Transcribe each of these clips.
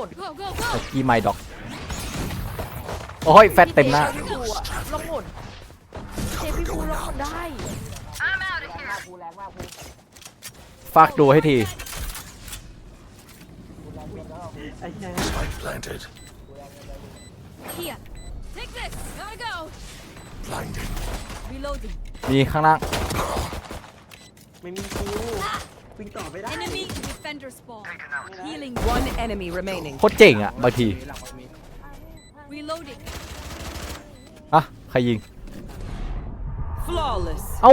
มุน Go, go, ตะ go! กี้ไมดอก โอ้ยแฟตเต็มหน้า พี่ฟูอะลองหมุนเจพี่ฟูลองหมุนได้ฝากดูให้ที ไอ้เหี้ย Spike planted. Here. Take this. Gotta go. Blinding. Reloading. มีข้างล่าง ไม่มีกู วิ่งต่อไม่ได้ Enemy defender spawn. Healing. One enemy remaining. โคตรเจ๋งอะบางทีหลังมันมี Reloading. อะใครยิง Flawless. เอ้า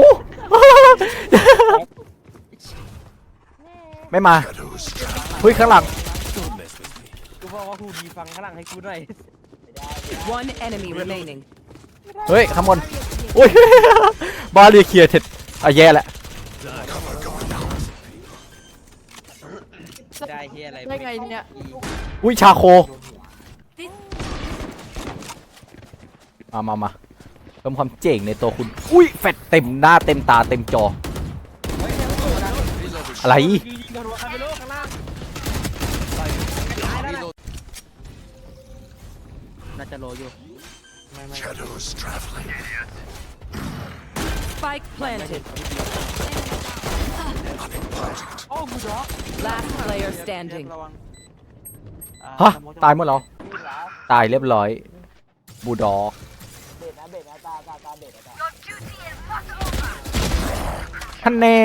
ไม่มา Shadows เฮ้ยข้างหลัง กูบอกว่าฮูดีฟังข้างหลังให้กูหน่อย One enemy remaining. เฮ้ยข้างบนอุ้ย บาเรียเคลียร์เสร็จอะแย่ละ cover going out. ได้เฮียอะไรได้ไงเนี่ย อุ้ยชาโค มามามาเพิ่มความเจ๋งในตัวคุณ อุ้ยแฟตเต็มหน้าเต็มตาเต็มจอ อะไรยิงยิงกันหัวใครไม่รู้ข้างล่างน่าจะโลอยู่ไม่ไม่ Shadows traveling. Spike planted. โอ้กูด็อก Last player standing. ระวังฮะตายหมดแล้วตายเรียบร้อย บูดอกท่านแน่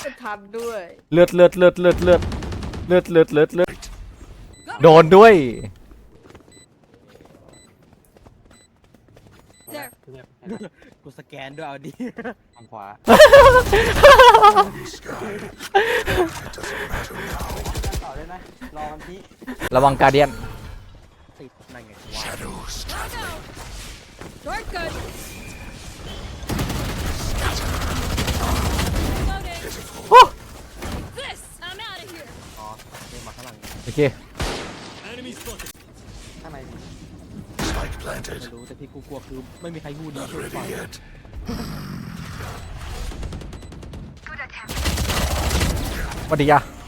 ไม่ทันด้วย เลือดเลือดเลือดเลือดเลือดเลือดเลือดเลือดเลือดโดนด้วย There. กูสแกนด้วยเอาดิทางขวา Sky. It doesn't matter now. ต่อได้ไหมรอมันพีระวังการเดียนติดนั่นไง Shadows traveling. Short good. Reloading. โอ้ This. I'm out of here. อ๋อเดินมาข้างหลังโอเคข้างในดิ Spike ไม่ planted. รู้แต่ที่กูกลัวคือไม่มีใครฮูดี Not ช่วย ready ฝั่ง yet. วัสดีจ้ะ